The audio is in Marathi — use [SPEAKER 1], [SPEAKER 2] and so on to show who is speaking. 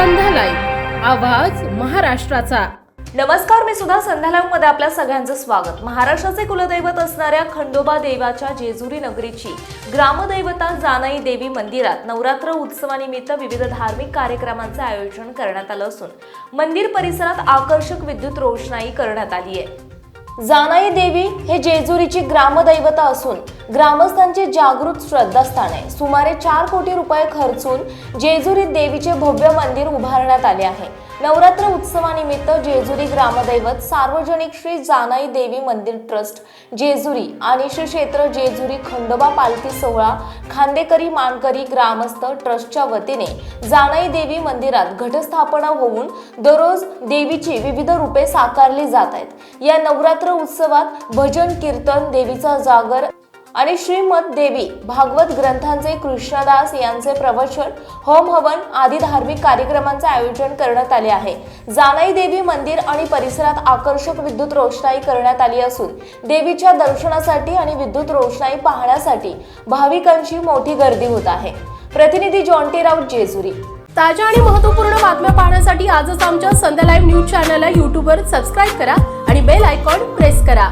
[SPEAKER 1] आवाज महाराष्ट्राचा.
[SPEAKER 2] नमस्कार मी सुद्धा संध्या मध्ये आपल्या सगळ्यांचं स्वागत. महाराष्ट्राचे कुलदैवत असणाऱ्या खंडोबा देवाच्या जेजुरी नगरीची ग्रामदैवता जानाई देवी मंदिरात नवरात्र उत्सवानिमित्त विविध धार्मिक कार्यक्रमांचं आयोजन करण्यात आलं असून मंदिर परिसरात आकर्षक विद्युत रोषणाई करण्यात आली आहे. जानाई देवी हे जेजुरीची ग्रामदैवता असून ग्रामस्थांचे जागृत श्रद्धास्थान आहे सुमारे चार कोटी रुपये खर्चून जेजुरी देवीचे भव्य मंदिर उभारण्यात आले आहे. नवरात्र उत्सवानिमित्त जेजुरी ग्रामदैवत सार्वजनिक श्री जानाई देवी मंदिर ट्रस्ट जेजुरी आणि श्री क्षेत्र जेजुरी खंडोबा पालखी सोहळा खांदेकरी मानकरी ग्रामस्थ ट्रस्टच्या वतीने जानाई देवी मंदिरात घटस्थापना होऊन दररोज देवीची विविध रूपे साकारली जात आहेत. या नवरात्र उत्सवात भजन कीर्तन देवीचा जागर आणि श्रीमद देवी भागवत ग्रंथांचे कृष्णदास यांचे प्रवचन होम हवन आदी धार्मिक कार्यक्रमांचे आयोजन करण्यात आले आहे. जानाई देवी मंदिर आणि परिसरात आकर्षक विद्युत रोषणाई करण्यात आली असून देवीच्या दर्शनासाठी आणि विद्युत रोषणाई पाहण्यासाठी भाविकांची मोठी गर्दी होत आहे. प्रतिनिधी जॉन्टी राऊत जेजुरी.
[SPEAKER 1] ताज्या आणि महत्त्वपूर्ण बातम्या पाहण्यासाठी आजच आमच्या संध्या लाईव्ह न्यूज चॅनलला यूट्यूबवर सबस्क्राईब करा आणि बेल आयकॉन प्रेस करा.